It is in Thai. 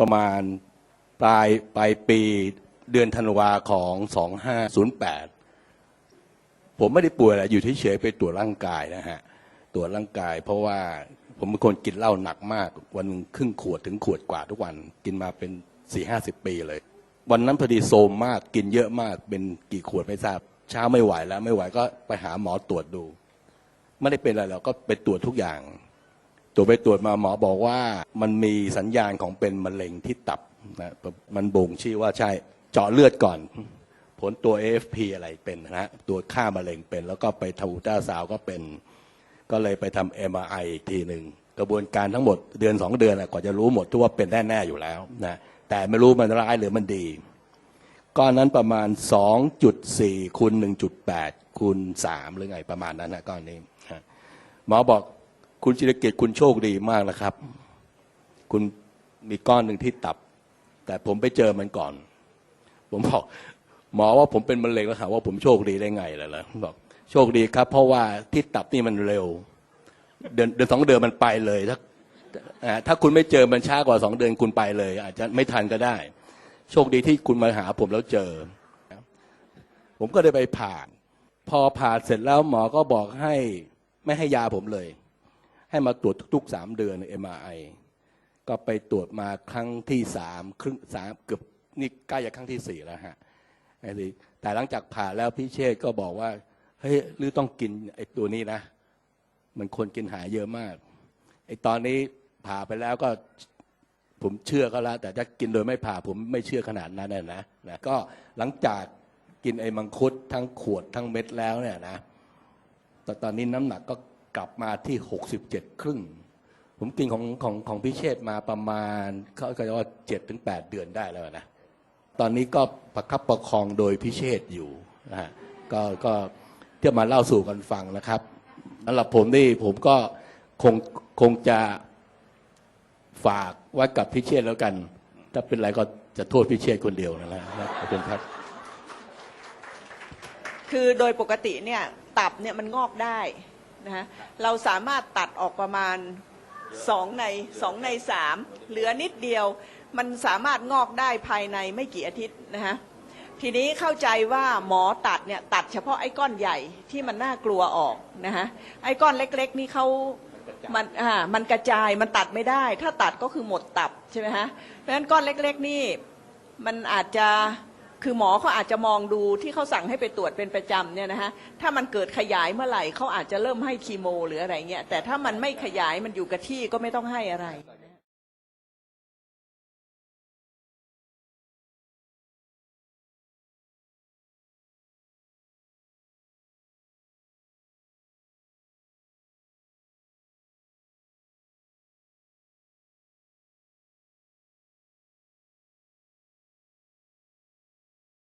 ประมาณปลายปลายปีเดือนธันวาของ 2508 ผมไม่ได้ป่วยอะไรอยู่เฉยๆไปตรวจร่างกายนะฮะ ตรวจร่างกาย เพราะว่าผมเป็นคนกินเหล้าหนักมาก วันนึงครึ่งขวดถึงขวดกว่าทุกวัน กินมาเป็นสี่ห้าสิบปีเลย วันนั้นพอดีโซมมากกินเยอะมากเป็นกี่ขวดไม่ทราบ เช้าไม่ไหวแล้วไม่ไหวก็ไปหาหมอตรวจดู ไม่ได้เป็นอะไรเราก็ไปตรวจทุกอย่าง ตรวจไปตรวจมาหมอบอกว่ามันมีสัญญาณของเป็นมะเร็งที่ตับนะมันบ่งชี้ว่าใช่เจาะเลือดก่อน ผลตัว AFP อะไรเป็นนะฮะตัวค่ามะเร็งเป็น แล้วก็ไปทำอุตราซาวก็เป็น ก็เลยไปทำ MRI อีกทีหนึ่งกระบวนการทั้งหมดเดือนสองเดือนน่ะกว่าจะรู้หมดทุกว่าเป็นแน่ๆอยู่แล้วนะแต่ไม่รู้มันร้ายหรือมันดีก้อนนั้นประมาณ 2.4คูณ1.8คูณ3หรือไงประมาณนั้นนะก้อนนี้หมอบอก คุณจิรเกิคุณโชคดีมากนะครับ คุณมีก้อนหนึ่งที่ตับ แต่ผมไปเจอมันก่อน ผมบอกหมอว่าผมเป็นมะเร็งแล้วถามว่าผมโชคดีได้ไงล่ะล่ะบอกโชคดีครับ เพราะว่าที่ตับนี่มันเร็ว เดือนเดือนสองเดือนมันไปเลยถ้าถ้าคุณไม่เจอมันช้ากว่าสองเดือนคุณไปเลย อาจจะไม่ทันก็ได้ โชคดีที่คุณมาหาผมแล้วเจอ ผมก็เลยไปผ่าพอผ่าเสร็จแล้วหมอก็บอกให้ไม่ให้ยาผมเลย ให้มาตรวจทุกๆสามเดือนเอ็มไอก็ไปตรวจมาครั้งที่สามครึ่งสามเกือบนี่ใกล้จะครั้งที่สี่แล้วฮะไอ้สิแต่หลังจากผ่าแล้วพี่เชษก็บอกว่าเฮ้ยหรือต้องกินไอ้ตัวนี้นะ มันคนกินหายเยอะมากไอ้ตอนนี้ผ่าไปแล้วก็ผมเชื่อก็แล้วแต่ถ้ากินโดยไม่ผ่าผมไม่เชื่อขนาดนั้นนะนะนะก็หลังจากกินไอ้มังคุดทั้งขวดทั้งเม็ดแล้วเนี่ยนะแต่ตอนนี้น้ำหนักก็ กลับมาที่หกสิบเจ็ดครึ่ง ผมกินของของของพิเชษมาประมาณเขาก็จะว่าเจ็ดถึงแปดเดือนได้แล้วนะ ตอนนี้ก็ประคับประคองโดยพิเชษอยู่นะฮะก็ก็เที่ยวมาเล่าสู่กันฟังนะครับสำหรับผมนี่ผมก็คงคงจะฝากไว้กับพิเชษแล้วกัน ถ้าเป็นไรก็จะโทษพิเชษคนเดียวนั่นแหละนะขอบคุณครับ คือโดยปกติเนี่ยตับเนี่ยมันงอกได้ นะฮะเราสามารถตัดออกประมาณสองในสองในสามเหลือนิดเดียวมันสามารถงอกได้ภายในไม่กี่อาทิตย์นะฮะทีนี้เข้าใจว่าหมอตัดเนี่ยตัดเฉพาะไอ้ก้อนใหญ่ที่มันน่ากลัวออกนะฮะไอ้ก้อนเล็กๆนี่เขามันอ่ามันกระจายมันตัดไม่ได้ ถ้าตัดก็คือหมดตับใช่ไหมฮะเพราะฉะนั้นก้อนเล็กๆนี่มันอาจจะ คือหมอเขาอาจจะมองดูที่เขาสั่งให้ไปตรวจเป็นประจำเนี่ยนะฮะถ้ามันเกิดขยายเมื่อไหร่เขาอาจจะเริ่มให้คีโม หรืออะไรเงี้ยแต่ถ้ามันไม่ขยายมันอยู่กับที่ก็ไม่ต้องให้อะไร